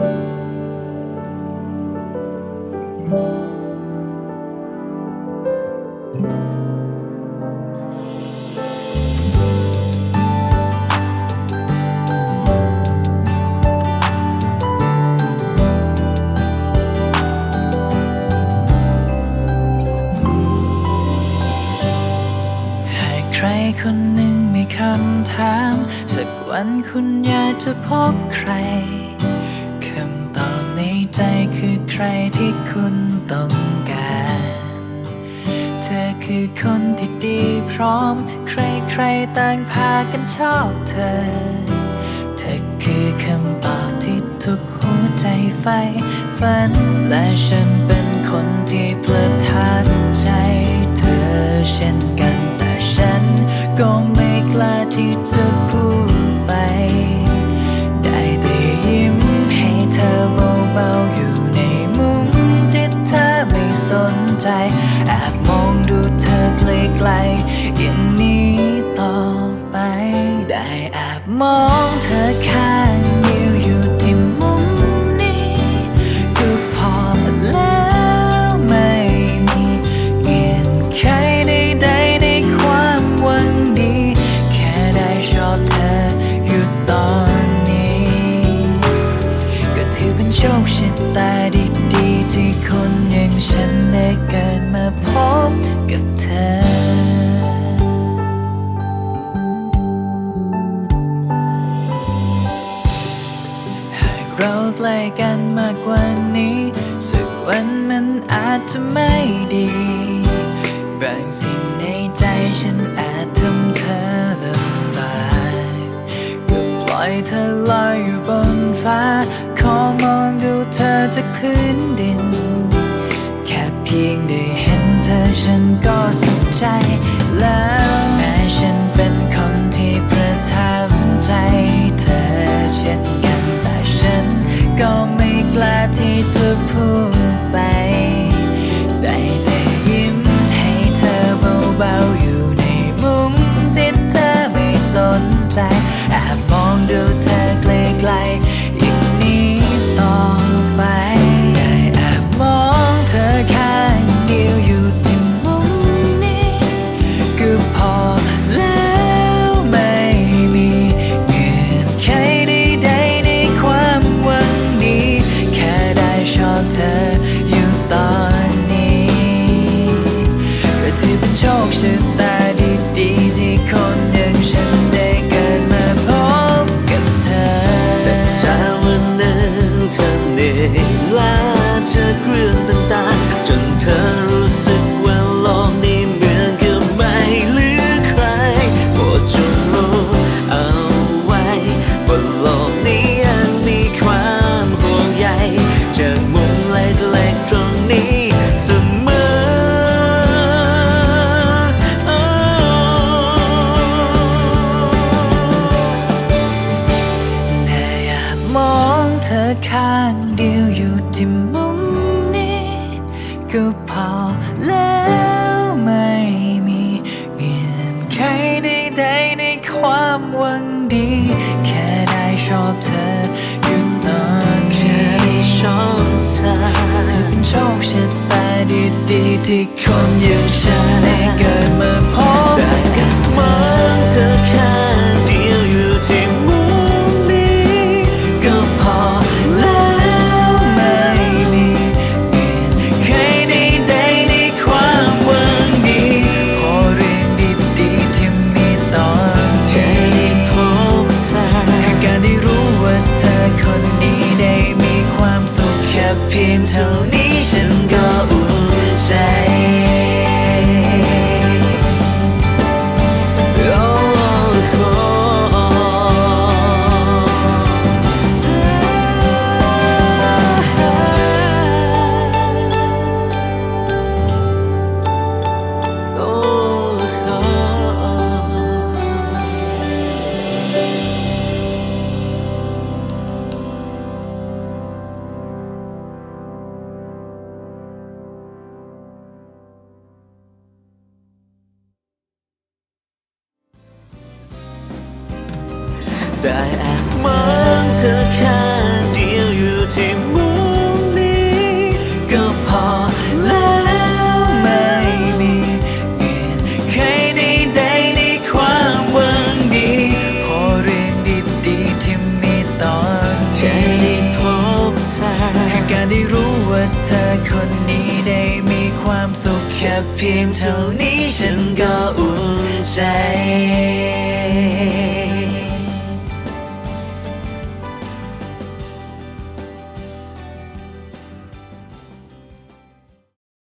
ใครคนหนึ่งมีคำถาม สักวันคุณอยากจะพบใคร ใจคือใครที่คุณต้องการ เธอคือคนที่ดีพร้อม ใครๆต่างพากันชอบเธอ เธอคือคำตอบที่ทุกหัวใจใฝ่ฝัน และฉันเป็นคนที่ประทับใจเธอเช่นกันแต่ฉันก็ไม่กล้าที่จะ แอบมองดูเธอไกลๆอย่างนี้ต่อไป ได้แอบมองเธอข้าง มันอาจจะไม่ดีบางสิ่งในใจฉันอาจทำเธอลำบากก็ปล่อยเธอลอยอยู่บนฟ้า ขอมองดูเธอจากพื้นดิน แค่เพียงได้เห็นเธอฉันก็สุขใจแล้ว ข้างเดียวอยู่ที่มุมนี้ ก็พอแล้วไม่มีเงื่อนไขใดๆในความหวังดี แค่ได้ชอบเธออยู่ตอนแค่ได้ชอบเธอถือเป็นโชคชะตาดีๆที่คนอย่างฉันได้เกิดมาพ ได้แอบมองเธอแค่เดียวอยู่ที่มุมนี้ ก็พอแล้วไม่มีเงินใครได้ในความหวังดี พอเรื่องดีๆที่มีตอนแค่ได้พบเธอแค่การได้รู้ว่าเธอคนนี้ได้มีความสุขแค่เพียงเท่านี้ฉันก็อุ่นใจ